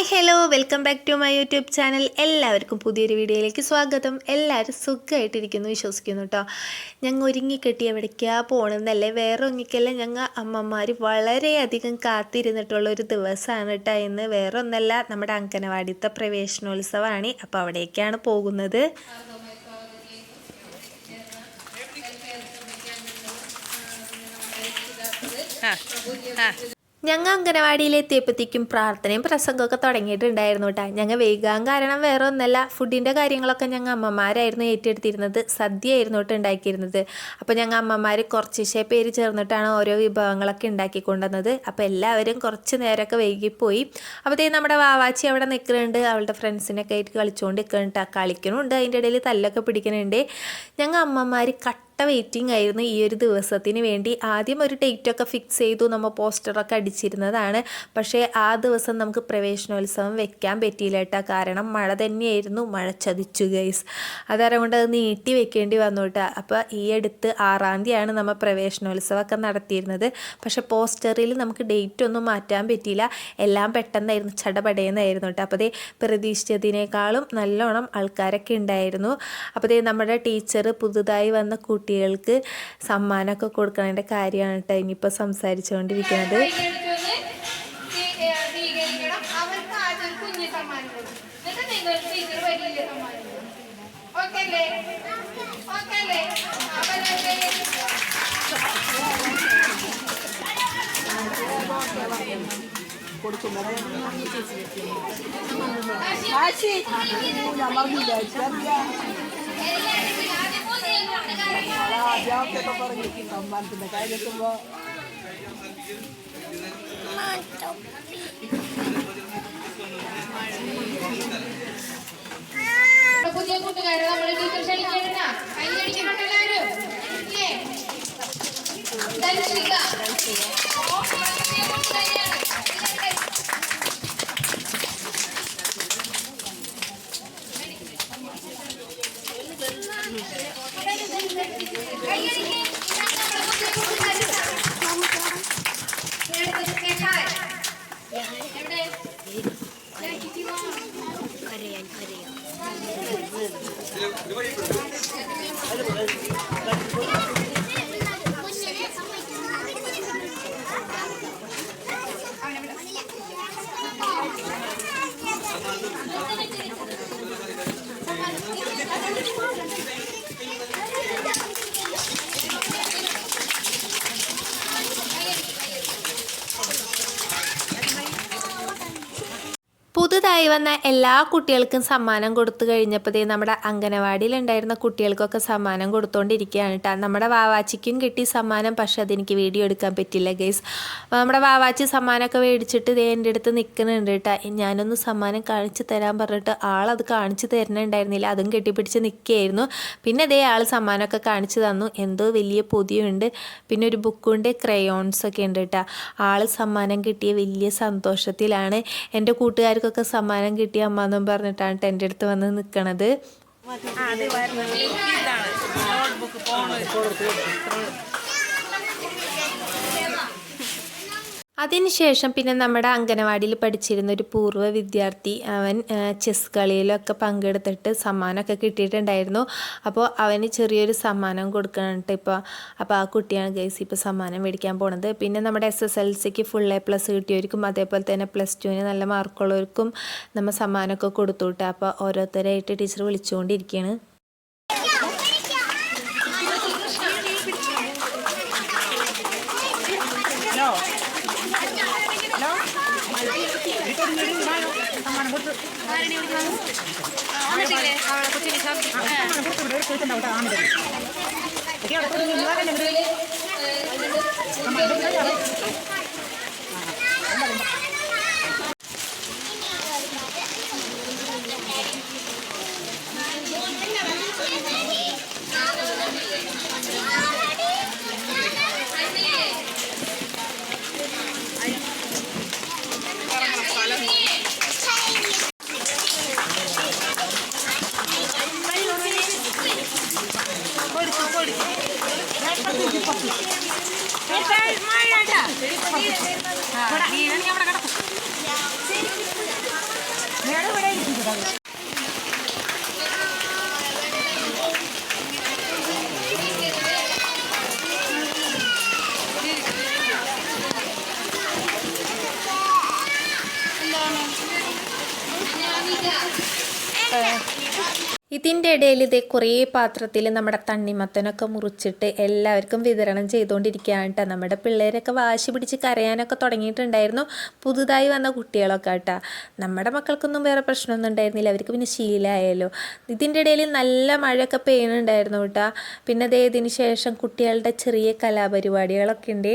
Hi hello welcome back to my YouTube channel എല്ലാവർക്കും പുതിയൊരു വീഡിയോയിലേക്ക് സ്വാഗതം. എല്ലാവരും സുഖമായിട്ടിരിക്കുന്നു വിശ്വസിക്കുന്നു കേട്ടോ ഞങ്ങൾ ഒരുങ്ങിക്കെട്ടി എവിടേക്കാ പോകണമെന്നല്ലേ വേറെ ഒന്നിക്കല്ല ഞങ്ങൾ അമ്മമാർ വളരെയധികം കാത്തിരുന്നിട്ടുള്ള ഒരു ദിവസമാണ് കേട്ടോ ഇന്ന്. വേറെ ഒന്നല്ല നമ്മുടെ അങ്കനവാടിത്തെ പ്രവേശനോത്സവമാണ്. അപ്പോൾ അവിടേക്കാണ് പോകുന്നത്. ഞങ്ങൾ അംഗനവാടിയിൽ എത്തിയപ്പോഴത്തേക്കും പ്രാർത്ഥനയും പ്രസംഗമൊക്കെ തുടങ്ങിയിട്ടുണ്ടായിരുന്നു കേട്ടോ ഞങ്ങൾ വൈകാൻ കാരണം വേറെ ഒന്നല്ല. ഫുഡിന്റെ കാര്യങ്ങളൊക്കെ ഞങ്ങൾ അമ്മമാരായിരുന്നു ഏറ്റെടുത്തിരുന്നത്. സദ്യയായിരുന്നു കേട്ടോ ഉണ്ടാക്കിയിരുന്നത്. അപ്പോൾ ഞങ്ങൾ അമ്മമാർ കുറച്ച് പേര് ചേർന്നിട്ടാണ് ഓരോ വിഭവങ്ങളൊക്കെ ഉണ്ടാക്കി കൊണ്ടുവന്നത് അപ്പോൾ എല്ലാവരും കുറച്ച് നേരമൊക്കെ വൈകിപ്പോയി. അപ്പോഴത്തേക്കും നമ്മുടെ വാവാച്ചി അവിടെ നിൽക്കുന്നുണ്ട് അവളുടെ ഫ്രണ്ട്സിനൊക്കെ ആയിട്ട് കളിച്ചുകൊണ്ട് നിൽക്കുന്നുണ്ട് കളിക്കണമുണ്ട് അതിന്റെ ഇടയിൽ തല്ലൊക്കെ പിടിക്കുന്നുണ്ട് ഞങ്ങൾ അമ്മമാർ കട്ട വെയിറ്റിംഗ് ആയിരുന്നു ഈ ഒരു ദിവസത്തിന് വേണ്ടി. ആദ്യം ഒരു ഡേറ്റൊക്കെ ഫിക്സ് ചെയ്തു. നമ്മൾ പോസ്റ്ററൊക്കെ അടിച്ചിരുന്നതാണ്. പക്ഷേ ആ ദിവസം നമുക്ക് പ്രവേശനോത്സവം വെക്കാൻ പറ്റിയില്ല കേട്ടോ. കാരണം മഴ തന്നെയായിരുന്നു. മഴ ചതിച്ചു ഗൈസ് അതാരം അത് നീട്ടി വെക്കേണ്ടി വന്നു കേട്ടോ. അപ്പോൾ ഈ അടുത്ത് ആറാം തീയതിയാണ് നമ്മൾ പ്രവേശനോത്സവമൊക്കെ നടത്തിയിരുന്നത്. പക്ഷേ പോസ്റ്ററിൽ നമുക്ക് ഡേറ്റ് ഒന്നും മാറ്റാൻ പറ്റിയില്ല. എല്ലാം പെട്ടെന്നായിരുന്നു. ചടപടയെന്നായിരുന്നു കേട്ടോ. അപ്പോൾ അതേ പ്രതീക്ഷിച്ചതിനേക്കാളും നല്ലോണം ആൾക്കാരൊക്കെ ഉണ്ടായിരുന്നു. അപ്പോൾ നമ്മുടെ ടീച്ചർ പുതുതായി വന്ന കുട്ടികൾക്ക് സമ്മാനമൊക്കെ കൊടുക്കണതിന്റെ കാര്യമാണ് കേട്ടോ ഇനിയിപ്പോൾ സംസാരിച്ചുകൊണ്ടിരിക്കുന്നത് കൊടുക്കുന്നത് സ്വീ- ഏ, സ്വീകരിക്കണം. അവർക്ക് ആദ്യം ഒരു കുഞ്ഞ് സമ്മാനം കൊടുക്കും. എന്നിട്ട് നിങ്ങൾക്ക് ടീച്ചർ വലിയ സമ്മാനം കൊടുക്കും. ഓക്കേ അല്ലേ? ഓക്കേ അല്ലേ? ആ, വരട്ടെ. നമ്മുടെ പുതിയ കൂട്ടുകാരെ നമ്മളെ ടീച്ചർ ക്ഷണിക്കണ കൈയടിക്കണം എല്ലാവരും ധനുഷിക ഓ, പുതിയ കൂട്ടുകാരിയാണ്. ഇല്ലേ? കൈയടിക്ക്. ഇതാണ് നമ്മുടെ പുതിയ കൂട്ടുകാരി. കേട്ടത് കേട്ടാൽ എവിടെ പുതുതായി വന്ന എല്ലാ കുട്ടികൾക്കും സമ്മാനം കൊടുത്തു കഴിഞ്ഞപ്പോഴത്തേ നമ്മുടെ അംഗനവാടിയിലുണ്ടായിരുന്ന കുട്ടികൾക്കൊക്കെ സമ്മാനം കൊടുത്തുകൊണ്ടിരിക്കുകയാണ് കേട്ടോ നമ്മുടെ വാവാച്ചിക്കും കിട്ടി സമ്മാനം പക്ഷെ അതെനിക്ക് വീഡിയോ എടുക്കാൻ പറ്റില്ല ഗൈസ്. നമ്മുടെ വാവാച്ചി സമ്മാനമൊക്കെ മേടിച്ചിട്ട് ദേ എന്റെ അടുത്ത് നിൽക്കുന്നുണ്ട് കേട്ടോ ഞാനൊന്ന് സമ്മാനം കാണിച്ചു തരാൻ പറഞ്ഞിട്ട് ആളത് കാണിച്ചു തരണുണ്ടായിരുന്നില്ല അതും കെട്ടിപ്പിടിച്ച് നിൽക്കുകയായിരുന്നു. പിന്നെ അതേ ആൾ സമ്മാനമൊക്കെ കാണിച്ചു തന്നു. എന്തോ വലിയ പൊതിയുണ്ട്. പിന്നെ ഒരു ബുക്കുണ്ട് ക്രയോൺസ് ഒക്കെ ഉണ്ട് കേട്ടോ ആൾ സമ്മാനം കിട്ടിയ വലിയ സന്തോഷത്തിലാണ്. എന്റെ കൂട്ടുകാർക്കൊക്കെ സമ്മാനം കിട്ടിയ അമ്മ എന്നും പറഞ്ഞിട്ടാണ് എന്റെ അടുത്ത് വന്ന് നിൽക്കണത് അതിനുശേഷം പിന്നെ നമ്മുടെ അംഗനവാടിയിൽ പഠിച്ചിരുന്ന ഒരു പൂർവ വിദ്യാർത്ഥി അവൻ ചെസ് കളിയിലൊക്കെ പങ്കെടുത്തിട്ട് സമ്മാനമൊക്കെ കിട്ടിയിട്ടുണ്ടായിരുന്നു. അപ്പോൾ അവന് ചെറിയൊരു സമ്മാനം കൊടുക്കണിട്ട് ഇപ്പോൾ അപ്പോൾ ആ കുട്ടിയാണ് ഗൈസ് ഇപ്പോൾ സമ്മാനം മേടിക്കാൻ പോണത്. പിന്നെ നമ്മുടെ എസ് എസ് എൽ സിക്ക് ഫുൾ എ പ്ലസ് കിട്ടിയവർക്കും അതേപോലെ തന്നെ പ്ലസ് ടുവിന് നല്ല മാർക്കുള്ളവർക്കും നമ്മൾ സമ്മാനമൊക്കെ കൊടുത്തു അപ്പോൾ ഓരോരുത്തരായിട്ട് ടീച്ചർ വിളിച്ചുകൊണ്ടിരിക്കുകയാണ്. అంతా ఆమె ഇവിടെ ഇരിക്കുന്നത് ഇതിന്റെ ഇടയിൽ ഇതേ കുറേ പാത്രത്തിൽ നമ്മുടെ തണ്ണിമത്തനൊക്കെ മുറിച്ചിട്ട് എല്ലാവർക്കും വിതരണം ചെയ്തുകൊണ്ടിരിക്കുകയാണ് കേട്ടോ. നമ്മുടെ പിള്ളേരൊക്കെ വാശി പിടിച്ച് കരയാനൊക്കെ തുടങ്ങിയിട്ടുണ്ടായിരുന്നു. പുതുതായി വന്ന കുട്ടികളൊക്കെ കേട്ടോ. നമ്മുടെ മക്കൾക്കൊന്നും വേറെ പ്രശ്നമൊന്നും ഉണ്ടായിരുന്നില്ല. അവർക്ക് പിന്നെ ശീലമായല്ലോ ഇതിന്റെ ഇടയിൽ നല്ല മഴയൊക്കെ പെയ്യുന്നുണ്ടായിരുന്നു കേട്ടോ. പിന്നെ അതേ ഇതിന് ശേഷം കുട്ടികളുടെ ചെറിയ കലാപരിപാടികളൊക്കെ ഉണ്ട്.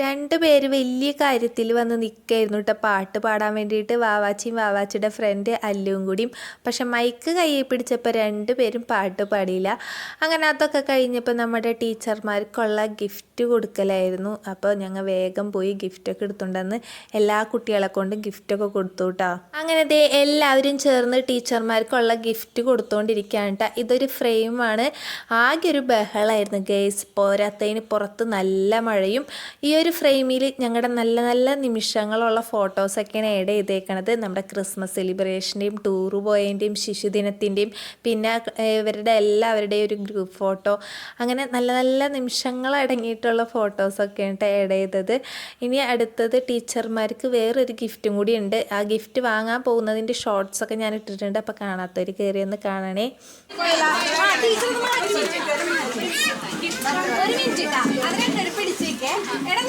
രണ്ട് പേര് വലിയ കാര്യത്തിൽ വന്ന് നിൽക്കായിരുന്നു കേട്ടോ പാട്ട് പാടാൻ വേണ്ടിയിട്ട് വാവാച്ചിയും വാവാച്ചിയുടെ ഫ്രണ്ട് അല്ലുവും കൂടിയും. പക്ഷെ മൈക്ക് കയ്യിൽ പിടിച്ചപ്പോൾ രണ്ട് പേരും പാട്ട് പാടിയില്ല. അങ്ങനെ അതൊക്കെ കഴിഞ്ഞപ്പോൾ നമ്മുടെ ടീച്ചർമാർക്കുള്ള ഗിഫ്റ്റ് കൊടുക്കലായിരുന്നു. അപ്പോൾ ഞങ്ങൾ വേഗം പോയി ഗിഫ്റ്റൊക്കെ എടുത്തുകൊണ്ടെന്ന് എല്ലാ കുട്ടികളെ കൊണ്ടും ഗിഫ്റ്റൊക്കെ കൊടുത്തു കേട്ടോ അങ്ങനെ ദേ എല്ലാവരും ചേർന്ന് ടീച്ചർമാർക്കുള്ള ഗിഫ്റ്റ് കൊടുത്തുകൊണ്ടിരിക്കുകയാണ് കേട്ടോ ഇതൊരു ഫ്രെയിമാണ് ആകെ ഒരു ബഹളമായിരുന്നു ഗേസ് പോരാത്തതിന് പുറത്ത് നല്ല മഴയും. ഈ ഒരു ഫ്രെയിമിൽ ഞങ്ങളുടെ നല്ല നല്ല നിമിഷങ്ങളുള്ള ഫോട്ടോസൊക്കെയാണ് ആഡ് ചെയ്തേക്കണത്. നമ്മുടെ ക്രിസ്മസ് സെലിബ്രേഷന്റെയും ടൂർ പോയതിന്റെയും ശിശുദിനത്തിന്റെയും പിന്നെ ഇവരുടെ എല്ലാവരുടെയും ഒരു ഗ്രൂപ്പ് ഫോട്ടോ അങ്ങനെ നല്ല നല്ല നിമിഷങ്ങൾ അടങ്ങിയിട്ടുള്ള ഫോട്ടോസൊക്കെയാണ് ആഡ് ചെയ്തത്. ഇനി അടുത്തത് ടീച്ചർമാർക്ക് വേറൊരു ഗിഫ്റ്റും കൂടി ഉണ്ട്. ആ ഗിഫ്റ്റ് വാങ്ങാൻ പോകുന്നതിന്റെ ഷോർട്സൊക്കെ ഞാൻ ഇട്ടിട്ടുണ്ട്. അപ്പോൾ കാണാത്തവർ കയറി ഒന്ന് കാണണേ. ഒരു മിനിറ്റ് ട്ടാ. അത് രണ്ടുപേരും പിടിച്ചേക്കേ. എടാ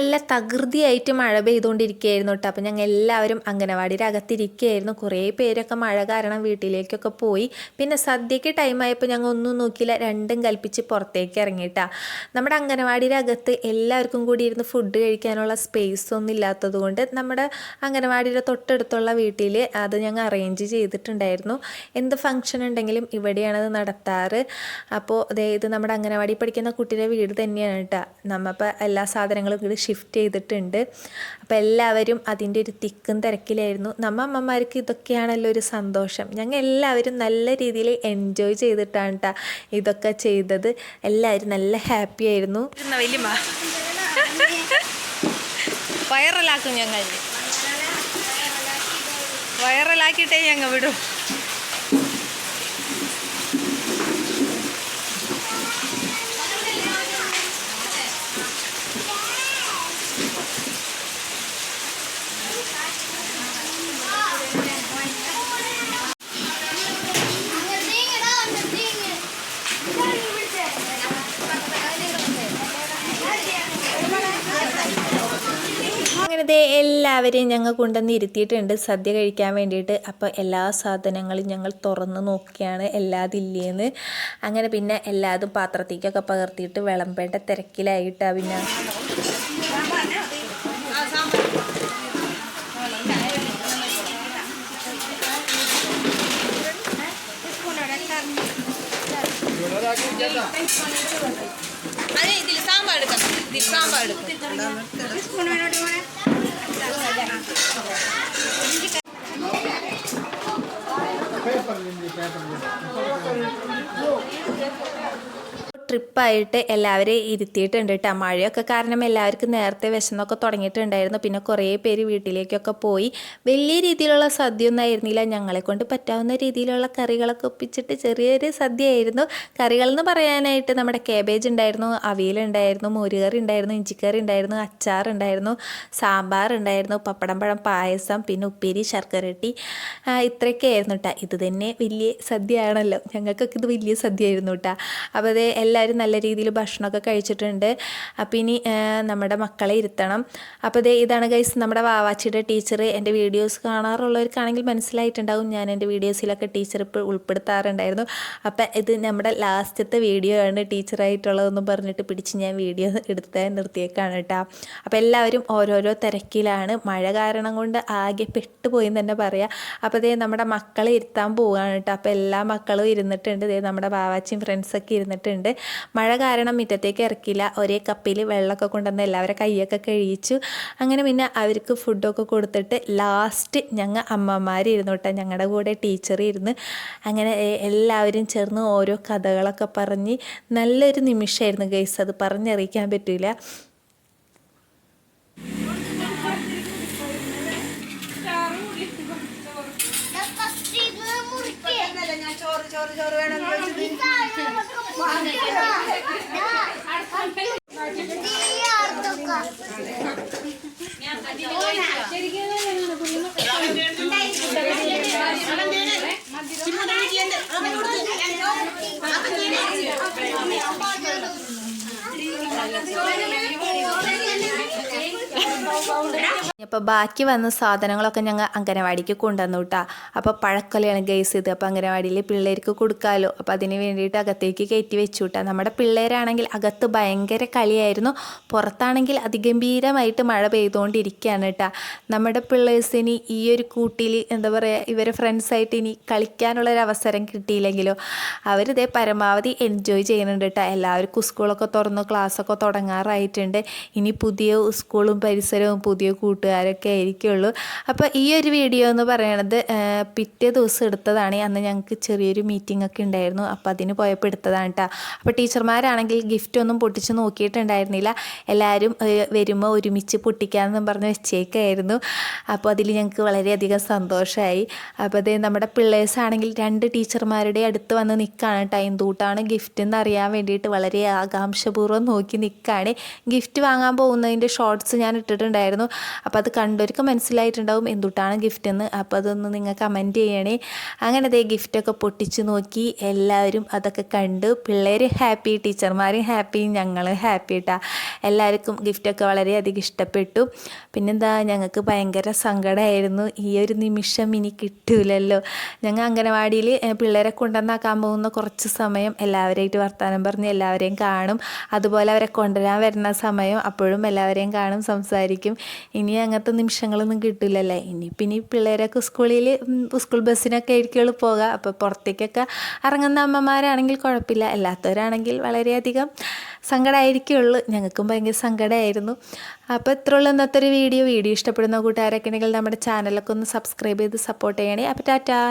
നല്ല തകൃതിയായിട്ട് മഴ പെയ്തുകൊണ്ടിരിക്കുകയായിരുന്നു കേട്ടോ. അപ്പം ഞങ്ങൾ എല്ലാവരും അംഗനവാടിയുടെ അകത്തിരിക്കുകയായിരുന്നു കുറേ പേരൊക്കെ മഴ കാരണം വീട്ടിലേക്കൊക്കെ പോയി. പിന്നെ സദ്യക്ക് ടൈമായപ്പോൾ ഞങ്ങൾ ഒന്നും നോക്കിയില്ല. രണ്ടും കൽപ്പിച്ച് പുറത്തേക്ക് ഇറങ്ങിയിട്ടാ നമ്മുടെ അംഗനവാടിയുടെ അകത്ത് എല്ലാവർക്കും കൂടി ഇരുന്ന് ഫുഡ് കഴിക്കാനുള്ള സ്പേസ് ഒന്നും ഇല്ലാത്തതുകൊണ്ട് നമ്മുടെ അംഗനവാടിയുടെ തൊട്ടടുത്തുള്ള വീട്ടിൽ അത് ഞങ്ങൾ അറേഞ്ച് ചെയ്തിട്ടുണ്ടായിരുന്നു. എന്ത് ഫംഗ്ഷൻ ഉണ്ടെങ്കിലും ഇവിടെയാണത് നടത്താറ്. അപ്പോൾ അതായത് നമ്മുടെ അംഗനവാടി പഠിക്കുന്ന കുട്ടിയുടെ വീട് തന്നെയാണ് കേട്ടോ. നമ്മപ്പോൾ എല്ലാ സാധനങ്ങളും ഇവിടെ ഷിഫ്റ്റ് ചെയ്തിട്ടുണ്ട്. അപ്പോൾ എല്ലാവരും അതിന്റെ ഒരു തിക്കും തിരക്കിലായിരുന്നു. നമ്മ അമ്മമാർക്ക് ഇതൊക്കെയാണല്ലോ ഒരു സന്തോഷം. ഞങ്ങൾ എല്ലാവരും നല്ല രീതിയിൽ എൻജോയ് ചെയ്തിട്ടാണ് കേട്ടോ ഇതൊക്കെ ചെയ്തത്. എല്ലാവരും നല്ല ഹാപ്പി ആയിരുന്നു. വൈറലാക്കും ഞങ്ങൾ. വൈറലാക്കിയിട്ടേ ഞങ്ങൾ വിടും അങ്ങനെ ദേ എല്ലാവരെയും ഞങ്ങൾ കൊണ്ടുവന്ന് ഇരുത്തിയിട്ടുണ്ട്. സദ്യ കഴിക്കാൻ വേണ്ടിയിട്ട്. അപ്പോൾ എല്ലാ സാധനങ്ങളും ഞങ്ങൾ തുറന്ന് നോക്കിയാണ്. എല്ലാതില്ലേന്ന്. അങ്ങനെ പിന്നെ എല്ലാതും പാത്രത്തേക്കൊക്കെ പകർത്തിയിട്ട് വിളമ്പേണ്ട തിരക്കിലായിട്ടാണ് പിന്നെ. അതെ ഇതിൽ സാമ്പാർ എടുക്കാം ഇതിൽ സാമ്പാർ Paper, paper, paper. ട്രിപ്പായിട്ട് എല്ലാവരെയും ഇരുത്തിയിട്ടുണ്ട് കേട്ടോ മഴയൊക്കെ കാരണം എല്ലാവർക്കും നേരത്തെ വിശന്നൊക്കെ തുടങ്ങിയിട്ടുണ്ടായിരുന്നു. പിന്നെ കുറേ പേര് വീട്ടിലേക്കൊക്കെ പോയി. വലിയ രീതിയിലുള്ള സദ്യ ഒന്നും ആയിരുന്നില്ല. ഞങ്ങളെ കൊണ്ട് പറ്റാവുന്ന രീതിയിലുള്ള കറികളൊക്കെ ഒപ്പിച്ചിട്ട് ചെറിയൊരു സദ്യയായിരുന്നു. കറികൾ എന്ന് പറയാനായിട്ട് നമ്മുടെ കേബേജ് ഉണ്ടായിരുന്നു അവിയലുണ്ടായിരുന്നു മോരുകറി ഉണ്ടായിരുന്നു ഇഞ്ചിക്കറി ഉണ്ടായിരുന്നു അച്ചാർ ഉണ്ടായിരുന്നു സാമ്പാർ ഉണ്ടായിരുന്നു പപ്പടം പഴം പായസം പിന്നെ ഉപ്പേരി ശർക്കരട്ടി. ഇത്രയൊക്കെ ആയിരുന്നു കേട്ടോ ഇത് തന്നെ വലിയ സദ്യയാണല്ലോ. ഞങ്ങൾക്കൊക്കെ ഇത് വലിയ സദ്യയായിരുന്നു കേട്ടോ അപ്പോൾ അത് എല്ലാവരും നല്ല രീതിയിൽ ഭക്ഷണമൊക്കെ കഴിച്ചിട്ടുണ്ട്. അപ്പോൾ ഇനി നമ്മുടെ മക്കളെ ഇരുത്തണം. അപ്പോൾ ദേ ഇതാണ് ഗൈസ് നമ്മുടെ വാവാച്ചിയുടെ ടീച്ചർ എന്റെ വീഡിയോസ് കാണാറുള്ളവർക്കാണെങ്കിൽ മനസ്സിലായിട്ടുണ്ടാവും. ഞാൻ എന്റെ വീഡിയോസിലൊക്കെ ടീച്ചർ ഇപ്പോൾ ഉൾപ്പെടുത്താറുണ്ടായിരുന്നു. അപ്പം ഇത് നമ്മുടെ ലാസ്റ്റത്തെ വീഡിയോ ആണ് ടീച്ചറായിട്ടുള്ളതെന്ന് പറഞ്ഞിട്ട് പിടിച്ച് ഞാൻ വീഡിയോ എടുത്ത് നിർത്തിയേക്കാണ് കേട്ടോ. അപ്പോൾ എല്ലാവരും ഓരോരോ തിരക്കിലാണ്. മഴ കാരണം കൊണ്ട് ആകെ പെട്ടുപോയി തന്നെ പറയാം. അപ്പോൾ ദേ നമ്മുടെ മക്കളെ ഇരുത്താൻ പോവുകയാണ് കേട്ടോ. അപ്പോൾ എല്ലാ മക്കളും ഇരുന്നിട്ടുണ്ട്. ദേ നമ്മുടെ ബാവാച്ചിയും ഫ്രണ്ട്സൊക്കെ ഇരുന്നിട്ടുണ്ട്. മഴ കാരണം മുറ്റത്തേക്ക് ഇറക്കില്ല ഒരേ കപ്പിൽ വെള്ളമൊക്കെ കൊണ്ടുവന്ന് എല്ലാവരുടെ കൈയൊക്കെ കഴിയിച്ചു അങ്ങനെ പിന്നെ അവർക്ക് ഫുഡൊക്കെ കൊടുത്തിട്ട് ലാസ്റ്റ് ഞങ്ങൾ അമ്മമാരിരുന്നു കേട്ടോ ഞങ്ങളുടെ കൂടെ ടീച്ചർ ഇരുന്ന് അങ്ങനെ എല്ലാവരും ചേർന്ന് ഓരോ കഥകളൊക്കെ പറഞ്ഞ് നല്ലൊരു നിമിഷമായിരുന്നു ഗൈസ് അത് പറഞ്ഞറിയിക്കാൻ പറ്റില്ല ഞാൻ ചോറ് ചോറ് ചോറ് വേണം Söyle അപ്പോൾ ബാക്കി വന്ന സാധനങ്ങളൊക്കെ ഞങ്ങൾ അംഗനവാടിക്ക് കൊണ്ടുവന്നു കേട്ടോ അപ്പോൾ പഴക്കൊലയാണ് ഗൈസ് ഇത്. അപ്പോൾ അംഗനവാടിയിൽ പിള്ളേർക്ക് കൊടുക്കാമല്ലോ അപ്പോൾ അതിന് വേണ്ടിയിട്ട് അകത്തേക്ക് കയറ്റി വെച്ചു കേട്ടോ നമ്മുടെ പിള്ളേരാണെങ്കിൽ അകത്ത് ഭയങ്കര കളിയായിരുന്നു. പുറത്താണെങ്കിൽ അതിഗംഭീരമായിട്ട് മഴ പെയ്തുകൊണ്ടിരിക്കുകയാണ് കേട്ടോ നമ്മുടെ പിള്ളേഴ്സിന് ഈ ഒരു കൂട്ടിൽ എന്താ പറയുക ഇവരെ ഫ്രണ്ട്സായിട്ട് ഇനി കളിക്കാനുള്ളൊരു അവസരം കിട്ടിയില്ലെങ്കിലോ അവരിതേ പരമാവധി എൻജോയ് ചെയ്യുന്നുണ്ട് കേട്ടോ എല്ലാവർക്കും സ്കൂളൊക്കെ തുറന്നു ക്ലാസ്സൊക്കെ തുടങ്ങാറായിട്ടുണ്ട്. ഇനി പുതിയ സ്കൂളും പരിസരവും പുതിയ കൂട്ടുകാരൊക്കെ ആയിരിക്കുള്ളൂ. അപ്പോൾ ഈ ഒരു വീഡിയോ എന്ന് പറയണത് പിറ്റേ ദിവസം എടുത്തതാണ്. അന്ന് ഞങ്ങൾക്ക് ചെറിയൊരു മീറ്റിംഗ് ഒക്കെ ഉണ്ടായിരുന്നു. അപ്പോൾ അതിന് പോയപ്പോൾ എടുത്തതാണ് കേട്ടോ അപ്പോൾ ടീച്ചർമാരാണെങ്കിൽ ഗിഫ്റ്റ് ഒന്നും പൊട്ടിച്ച് നോക്കിയിട്ടുണ്ടായിരുന്നില്ല. എല്ലാവരും വരുമ്പോൾ ഒരുമിച്ച് പൊട്ടിക്കാമെന്നും പറഞ്ഞ് വെച്ചേക്കായിരുന്നു. അപ്പോൾ അതിൽ ഞങ്ങൾക്ക് വളരെയധികം സന്തോഷമായി അപ്പോൾ അത് നമ്മുടെ പിള്ളേഴ്സ് ആണെങ്കിൽ രണ്ട് ടീച്ചർമാരുടെ അടുത്ത് വന്ന് നിൽക്കുകയാണ് കേട്ടോ എന്തുകൂട്ടാണ് ഗിഫ്റ്റ് എന്ന് അറിയാൻ വേണ്ടിയിട്ട് വളരെ ആകാംക്ഷപൂർവം നോക്കി നിൽക്കുകയാണ് ഗിഫ്റ്റ് വാങ്ങാൻ പോകുന്നതിന്റെ ഷോർട്സ് ഞാൻ ഇട്ടിട്ടുണ്ടായിരുന്നു. അപ്പോൾ അത് കണ്ടവർക്ക് മനസ്സിലായിട്ടുണ്ടാവും എന്തുട്ടാണ് ഗിഫ്റ്റ് എന്ന്. അപ്പോൾ അതൊന്ന് നിങ്ങൾ കമന്റ് ചെയ്യണേ. അങ്ങനെ അതേ ഗിഫ്റ്റൊക്കെ പൊട്ടിച്ച് നോക്കി. എല്ലാവരും അതൊക്കെ കണ്ട് പിള്ളേർ ഹാപ്പി ടീച്ചർമാരും ഹാപ്പി ഞങ്ങൾ ഹാപ്പി കേട്ടാ എല്ലാവർക്കും ഗിഫ്റ്റൊക്കെ വളരെയധികം ഇഷ്ടപ്പെട്ടു. പിന്നെന്താ ഞങ്ങൾക്ക് ഭയങ്കര സങ്കടമായിരുന്നു ഈ ഒരു നിമിഷം ഇനി കിട്ടൂലല്ലോ. ഞങ്ങൾ അംഗനവാടിയിൽ പിള്ളേരെ കൊണ്ടുവന്നാക്കാൻ പോകുന്ന കുറച്ച് സമയം എല്ലാവരെയായിട്ട് വർത്തമാനം പറഞ്ഞ് എല്ലാവരെയും കാണും. അതുപോലെ അവരെ കൊണ്ടുവരാൻ വരുന്ന സമയം അപ്പോഴും എല്ലാവരെയും കാണും സംസാരിക്കും. ഇനി അങ്ങനത്തെ നിമിഷങ്ങളൊന്നും കിട്ടില്ലല്ലേ? ഇനി പിന്നെ ഈ പിള്ളേരൊക്കെ സ്കൂളിൽ സ്കൂൾ ബസ്സിനൊക്കെ ആയിരിക്കുള്ളൂ പോകുക അപ്പോൾ പുറത്തേക്കൊക്കെ ഇറങ്ങുന്ന അമ്മമാരാണെങ്കിൽ കുഴപ്പമില്ല. അല്ലാത്തവരാണെങ്കിൽ വളരെയധികം സങ്കടമായിരിക്കുള്ളൂ ഞങ്ങൾക്കും ഭയങ്കര സങ്കടമായിരുന്നു അപ്പോൾ ഇത്ര ഉള്ള ഇന്നത്തെ ഒരു വീഡിയോ. വീഡിയോ ഇഷ്ടപ്പെടുന്ന കൂട്ടുകാരൊക്കെ ഉണ്ടെങ്കിൽ നമ്മുടെ ചാനലൊക്കെ ഒന്ന് സബ്സ്ക്രൈബ് ചെയ്ത് സപ്പോർട്ട് ചെയ്യണേ. അപ്പോൾ ടാറ്റാ.